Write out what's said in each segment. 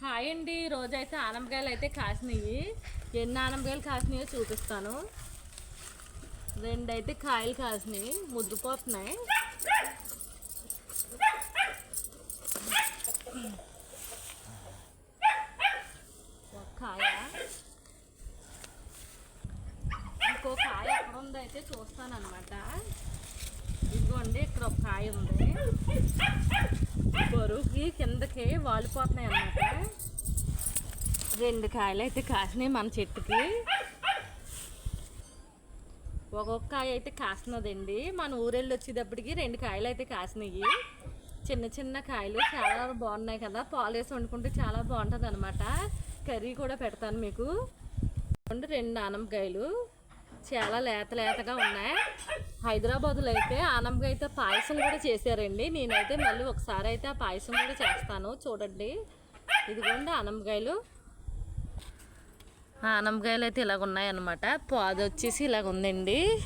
Hi అండి. రోజైతే ఆనపకాయలు అయితే కాసినాయి. ఎన్ని ఆనపకాయలు కాసినాయో చూపిస్తాను. రెండైతే కాయలు కాసినాయి. ముద్రపోతున్నాయి ఒక కాయ. ఇంకో కాయ ఎక్కడ ఉందో అయితే చూస్తాను అనమాట ఇదిగోండి ఇక్కడ ఒక కాయ ఉంది. బరువుకి కిందకి వాలిపోతున్నాయి అన్నమాట రెండు కాయలు అయితే కాసినాయి మన చెట్టుకి. ఒక్కొక్క కాయ అయితే కాసినదండి. మన ఊరెళ్ళి వచ్చేటప్పటికి రెండు కాయలు అయితే కాసినాయి. చిన్న చిన్న కాయలు చాలా బాగున్నాయి కదా. పాలు వేసి వండుకుంటే చాలా బాగుంటుంది అనమాట కర్రీ కూడా పెడతాను మీకు. రెండు రెండు ఆనపకాయలు చాలా లేత లేతగా ఉన్నాయి. హైదరాబాద్లో అయితే ఆనపకాయతో పాయసం కూడా చేశారండి. నేనైతే మళ్ళీ ఒకసారి అయితే ఆ పాయసం కూడా చేస్తాను. చూడండి. ఇదిగోండి ఆనపకాయలు ఆనపకాయలు అయితే ఇలాగ ఉన్నాయన్నమాట. పాదు వచ్చేసి ఇలాగ ఉందండి.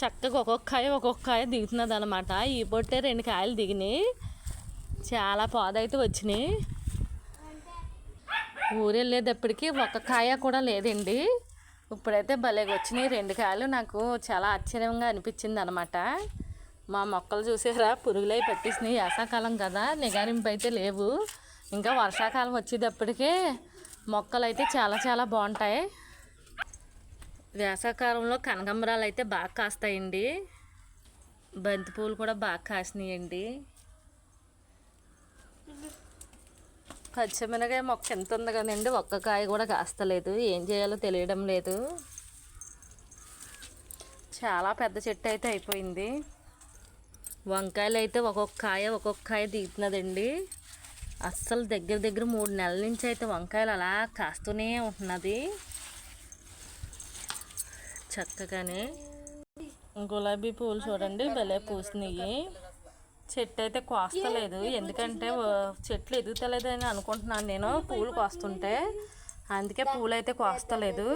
చక్కగా ఒక్కొక్క కాయ ఒక్కొక్క కాయ దిగుతున్నది అనమాట ఈ పొట్టే రెండు కాయలు దిగినాయి. చాలా పాదు అయితే వచ్చినాయి ఊరు ఒక కాయ కూడా లేదండి. ఇప్పుడైతే భలేగా వచ్చినాయి రెండు కాయలు. నాకు చాలా ఆశ్చర్యంగా అనిపించింది అనమాట మా మొక్కలు చూసారా? పురుగులై పట్టేసినాయి వేసాకాలం కదా. నిగారింపు అయితే లేవు. ఇంకా వర్షాకాలం వచ్చేటప్పటికే మొక్కలు అయితే చాలా చాలా బాగుంటాయి. వేసవకాలంలో కనకాంబరాలు అయితే బాగా కాస్తాయండి. బంతి పూలు కూడా బాగా కాసినాయండి. పచ్చిమిరకాయ మొక్క ఎంత ఉంది కదండి ఒక్క కాయ కూడా కాస్తలేదు. ఏం చేయాలో తెలియడం లేదు. చాలా పెద్ద చెట్టు అయితే అయిపోయింది. వంకాయలు అయితే ఒక్కొక్క కాయ ఒక్కొక్క కాయ దిగుతున్నదండి. అస్సలు దగ్గర దగ్గర మూడు నెలల నుంచి అయితే వంకాయలు అలా కాస్తూనే ఉంటున్నది. చక్కగానే గులాబీ పూలు చూడండి భలే పూసినాయి. చెట్టు అయితే కోస్తలేదు. ఎందుకంటే చెట్లు ఎదుగుతలేదు అని అనుకుంటున్నాను నేను పూలు కోస్తుంటే. అందుకే పూలు అయితే కోస్తలేదు.